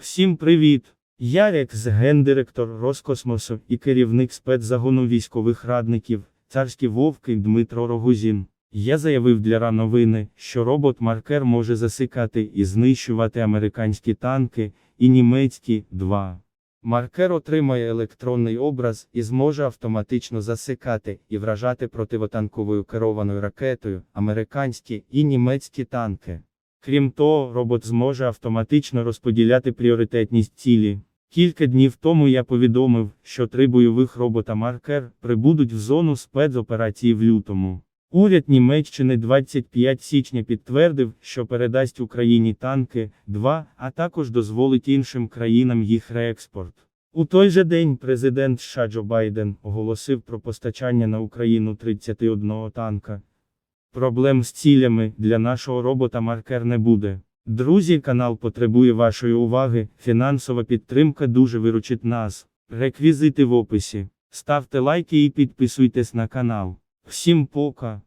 Всім привіт! Я екс-гендиректор Роскосмосу і керівник спецзагону військових радників, царські вовки Дмитро Рогузін. Я заявив для РА новини, що робот-маркер може засикати і знищувати американські танки і німецькі 2. Маркер отримає електронний образ і зможе автоматично засикати і вражати противотанковою керованою ракетою американські і німецькі танки. Крім того, робот зможе автоматично розподіляти пріоритетність цілі. Кілька днів тому я повідомив, що три бойових робота Маркер прибудуть в зону спецоперації в лютому. Уряд Німеччини 25 січня підтвердив, що передасть Україні танки 2, а також дозволить іншим країнам їх реекспорт. У той же день президент США Джо Байден оголосив про постачання на Україну 31 танка. Проблем з цілями для нашого робота маркер не буде. Друзі, канал потребує вашої уваги, фінансова підтримка дуже виручить нас. Реквізити в описі. Ставте лайки і підписуйтесь на канал. Всім пока!